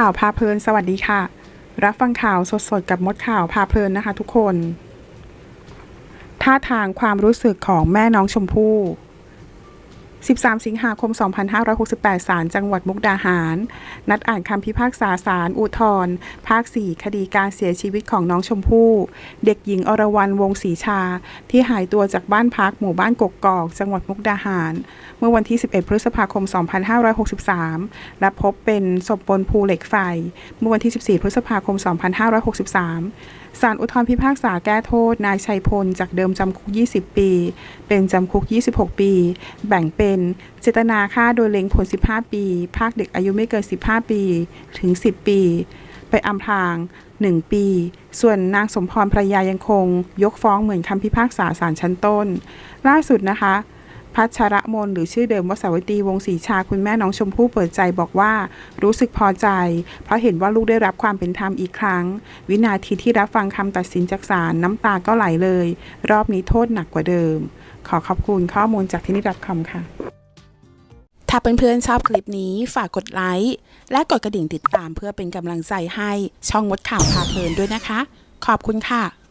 ข่าวพาเพลินสวัสดีค่ะ รับฟังข่าวสดๆกับมดข่าวพาเพลินนะคะทุกคน ท่าทางความรู้สึกของแม่น้องชมพู่ 13 สิงหาคม 2568 ศาลจังหวัดมุกดาหาร นัดอ่านคำพิพากษาศาลอุทธรภาค 4 คดีการเสียชีวิตของน้องชมพู่ เด็กหญิงอรวรรณวงศรีชา ที่หายตัวจากบ้านพักหมู่บ้านกกอก จังหวัดมุกดาหาร เมื่อวันที่ 11 พฤษภาคม 2563 และพบเป็นศพบนภูเหล็กไฟ เมื่อวันที่ 14 พฤษภาคม 2563 ศาลอุทธรณ์พิพากษาแก้โทษ นายชัยพล จากเดิมจำคุก 20 ปี เป็นจำคุก 26 ปี แบ่งเป็นเจตนาฆ่าโดยเล็งผล 15 ปี ภาคเด็กอายุไม่เกิน 15 ปี ถึง 10 ปี ไปอำพราง 1 ปี ส่วนนางสมพรภรรยายังคง ยกฟ้องเหมือนคำพิพากษาศาลชั้นต้น ล่าสุดนะคะ พัชรมนหรือชื่อเดิมว่าสาวิตรีวงศรีชาคุณแม่น้องชมพู่เปิดใจบอกว่า รู้สึกพอใจ เพราะเห็นว่าลูกได้รับความเป็นธรรมอีกครั้ง วินาทีที่รับฟังคำตัดสินจากศาลน้ำตาก็ไหลเลย รอบนี้โทษหนักกว่าเดิม ขอขอบคุณข้อมูลจากที่นี่รับคำค่ะ ถ้าเพื่อนๆชอบคลิปนี้ฝากกดไลค์และกดกระดิ่งติดตามเพื่อเป็นกำลังใจให้ช่องมดข่าวพาเพลินด้วยนะคะ ขอบคุณค่ะ